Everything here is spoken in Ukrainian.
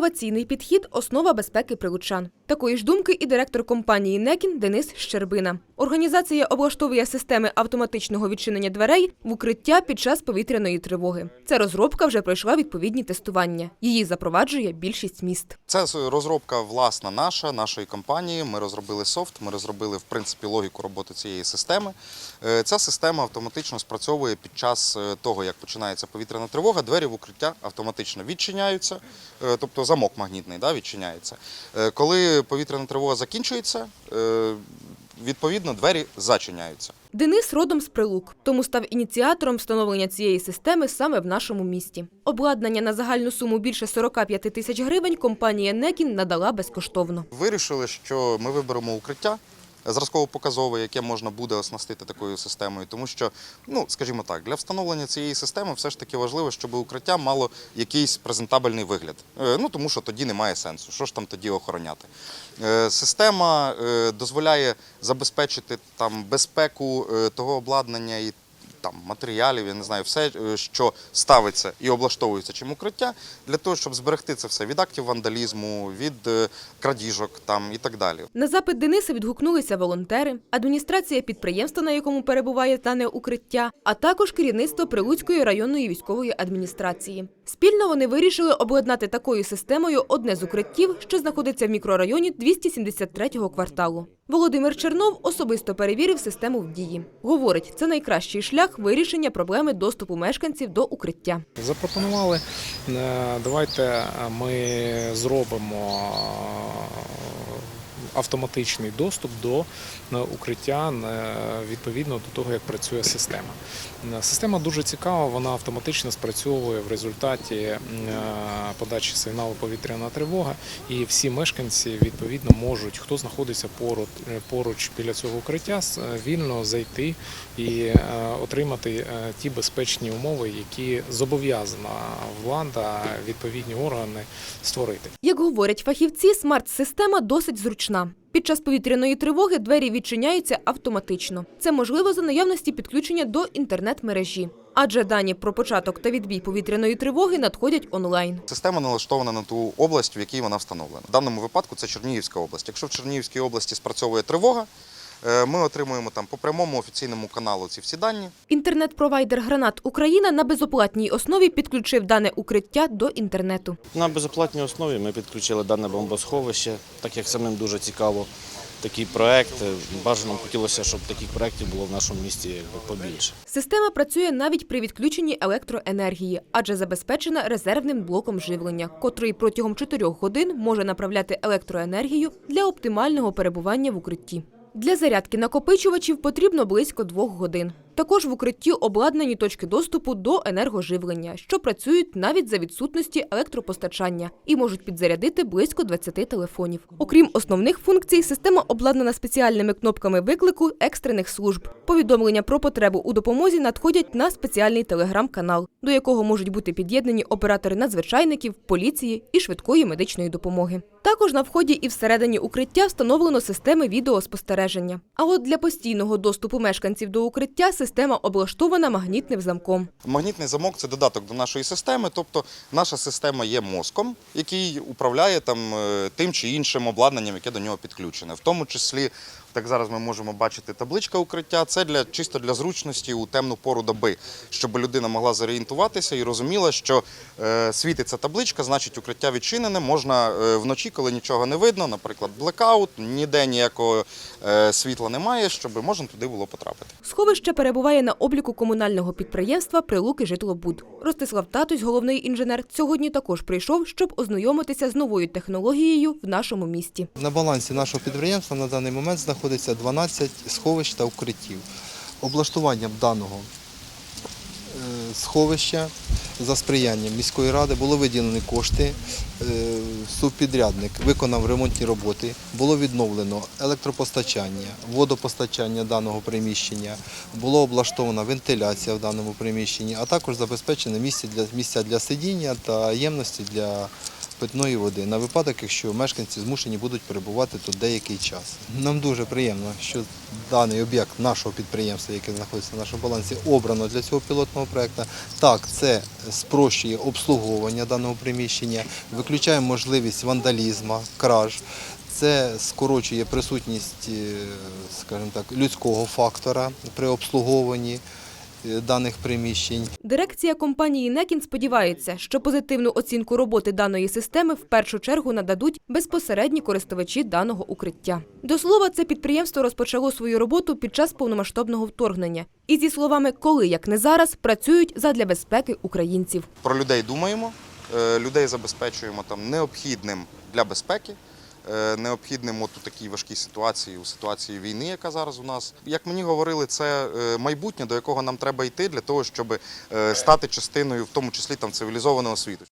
Інноваційний підхід основа безпеки прилучан. Такої ж думки і директор компанії Некін Денис Щербина. Організація облаштовує системи автоматичного відчинення дверей в укриття під час повітряної тривоги. Ця розробка вже пройшла відповідні тестування. Її запроваджує більшість міст. Це розробка власна наша, нашої компанії. Ми розробили софт, ми розробили в принципі логіку роботи цієї системи. Е, Ця система автоматично спрацьовує під час е, того, як починається повітряна тривога. Двері в укриття автоматично відчиняються, е, тобто замок магнітний да, відчиняється. Е, Коли повітряна тривога закінчується, е, відповідно двері зачиняються. Денис родом з Прилук, тому став ініціатором встановлення цієї системи саме в нашому місті. Обладнання на загальну суму більше 45 тисяч гривень компанія Некін надала безкоштовно. Вирішили, що ми виберемо укриття зразково-показове, яке можна буде оснастити такою системою, тому що, ну скажімо так, для встановлення цієї системи все ж таки важливо, щоб укриття мало якийсь презентабельний вигляд. Е, Ну тому що тоді немає сенсу. Що ж там тоді охороняти? Е, Система е, дозволяє забезпечити там безпеку того обладнання і там матеріалів, я не знаю, все, е, що ставиться і облаштовується чим укриття, для того, щоб зберегти це все від актів вандалізму, від е, крадіжок там і так далі. На запит Дениса відгукнулися волонтери, адміністрація підприємства, на якому перебуває дане укриття, а також керівництво Прилуцької районної військової адміністрації. Спільно вони вирішили обладнати такою системою одне з укриттів, що знаходиться в мікрорайоні 273-го кварталу. Володимир Чернов особисто перевірив систему в дії. Говорить, це найкращий шлях вирішення проблеми доступу мешканців до укриття. Запропонували, е, давайте ми зробимо е, автоматичний доступ до е, укриття е, відповідно до того, як працює система. Е, Система дуже цікава, вона автоматично спрацьовує в результаті подачі сигналу повітряна тривога, і всі мешканці відповідно можуть, хто знаходиться поруч, поруч біля цього укриття, вільно зайти і отримати ті безпечні умови, які зобов'язана влада, відповідні органи створити. Як говорять фахівці, смарт-система досить зручна. Під час повітряної тривоги двері відчиняються автоматично. Це можливо за наявності підключення до інтернет-мережі. Адже дані про початок та відбій повітряної тривоги надходять онлайн. Система налаштована на ту область, в якій вона встановлена. В даному випадку це Чернігівська область. Якщо в Чернігівській області спрацьовує тривога, ми отримуємо там по прямому офіційному каналу ці всі дані. Інтернет-провайдер Гранат Україна на безоплатній основі підключив дане укриття до інтернету. На безоплатній основі ми підключили дане бомбосховище, так як самим дуже цікаво такий проект. Бажано хотілося, щоб таких проєктів було в нашому місті побільше. Система працює навіть при відключенні електроенергії, адже забезпечена резервним блоком живлення, котрий протягом 4 годин може направляти електроенергію для оптимального перебування в укритті. Для зарядки накопичувачів потрібно близько двох годин. Також в укритті обладнані точки доступу до енергоживлення, що працюють навіть за відсутності електропостачання і можуть підзарядити близько 20 телефонів. Окрім основних функцій, система обладнана спеціальними кнопками виклику екстрених служб. Повідомлення про потребу у допомозі надходять на спеціальний телеграм-канал, до якого можуть бути під'єднані оператори надзвичайників, поліції і швидкої медичної допомоги. Також на вході і всередині укриття встановлено системи відеоспостереження. А от для постійного доступу мешканців до укриття система облаштована магнітним замком. Магнітний замок це додаток до нашої системи, тобто наша система є мозком, який управляє там е, тим чи іншим обладнанням, яке до нього підключене. В тому числі, так зараз ми можемо бачити табличка укриття. Це для чисто для зручності у темну пору доби, щоб людина могла зорієнтуватися і розуміла, що е, світиться табличка, значить укриття відчинене. Можна е, вночі, коли нічого не видно, наприклад, блекаут, ніде ніякого е, світла немає, щоб можна туди було потрапити. Сховище перебуває на обліку комунального підприємства Прилуки Житлобуд. Ростислав Татусь, головний інженер, сьогодні також прийшов, щоб ознайомитися з новою технологією в нашому місті. На балансі нашого підприємства на даний момент знаходиться 12 сховищ та укриттів. Облаштуванням даного е, сховища за сприянням міської ради було виділені кошти. Е, Субпідрядник виконав ремонтні роботи, було відновлено електропостачання, водопостачання даного приміщення, було облаштована вентиляція в даному приміщенні, а також забезпечено місце для, місця для сидіння та ємності для питної води на випадок, якщо мешканці змушені будуть перебувати тут деякий час. Нам дуже приємно, що даний об'єкт нашого підприємства, яке знаходиться на нашому балансі, обрано для цього пілотного проекту. Так, це спрощує обслуговування даного приміщення, виключає можливість вандалізму, краж. Це скорочує присутність, е, скажімо так, людського фактора при обслуговуванні даних приміщень. Дирекція компанії Некін сподівається, що позитивну оцінку роботи даної системи в першу чергу нададуть безпосередні користувачі даного укриття. До слова, це підприємство розпочало свою роботу під час повномасштабного вторгнення. І зі словами «коли, як не зараз» працюють задля безпеки українців. Про людей думаємо, е, людей забезпечуємо там необхідним для безпеки. Е, Необхідним от у такій важкій ситуації, у ситуації війни, яка зараз у нас. Як мені говорили, це е, майбутнє, до якого нам треба йти для того, щоб е, стати частиною, в тому числі там цивілізованого світу.